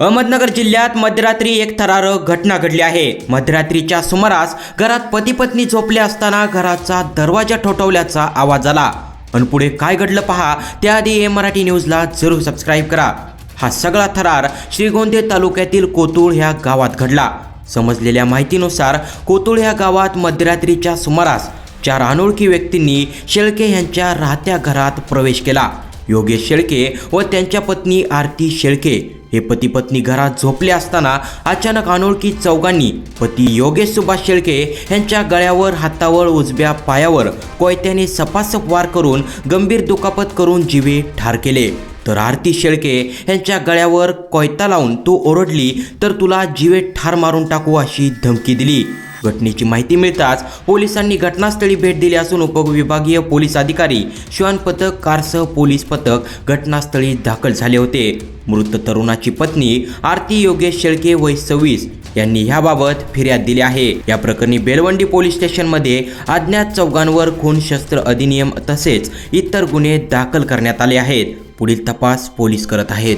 अहमदनगर जिल्ह्यात मध्यरात्री एक थरारक घटना घडली आहे. मध्यरात्रीच्या सुमारास घरात पती पत्नी झोपले असताना घराचा दरवाजा ठोठवल्याचा आवाज आला. आणि पुढे काय घडलं पहा त्याआधी ए मराठी न्यूजला जरूर सबस्क्राईब करा. हा सगळा थरार श्रीगोंदे तालुक्यातील कोतुळ ह्या गावात घडला. समजलेल्या माहितीनुसार कोतुळ ह्या गावात मध्यरात्रीच्या सुमारास चार अनोळखी व्यक्तींनी शेळके यांच्या राहत्या घरात प्रवेश केला. योगेश शेळके व त्यांच्या पत्नी आरती शेळके हे पती पत्नी घरात झोपले असताना अचानक अनोळखी चौघांनी पती योगेश सुभाष शेळके यांच्या गळ्यावर हातावर उजव्या पायावर कोयत्याने सपासप वार करून गंभीर दुखापत करून जीवे ठार केले. तर आरती शेळके यांच्या गळ्यावर कोयता लावून तू ओरडली तर तुला जीवे ठार मारून टाकू अशी धमकी दिली. घटनेची माहिती मिळताच पोलिसांनी घटनास्थळी भेट दिली असून उपविभागीय पोलीस अधिकारी श्वान पथक कारसह पोलीस पथक घटनास्थळी दाखल झाले होते. मृत तरुणाची पत्नी आरती योगेश शेळके वय सव्वीस यांनी ह्याबाबत फिर्याद दिली आहे. या प्रकरणी बेलवंडी पोलीस स्टेशनमध्ये अज्ञात चौघांवर खून शस्त्र अधिनियम तसेच इतर गुन्हे दाखल करण्यात आले आहेत. पुढील तपास पोलीस करत आहेत.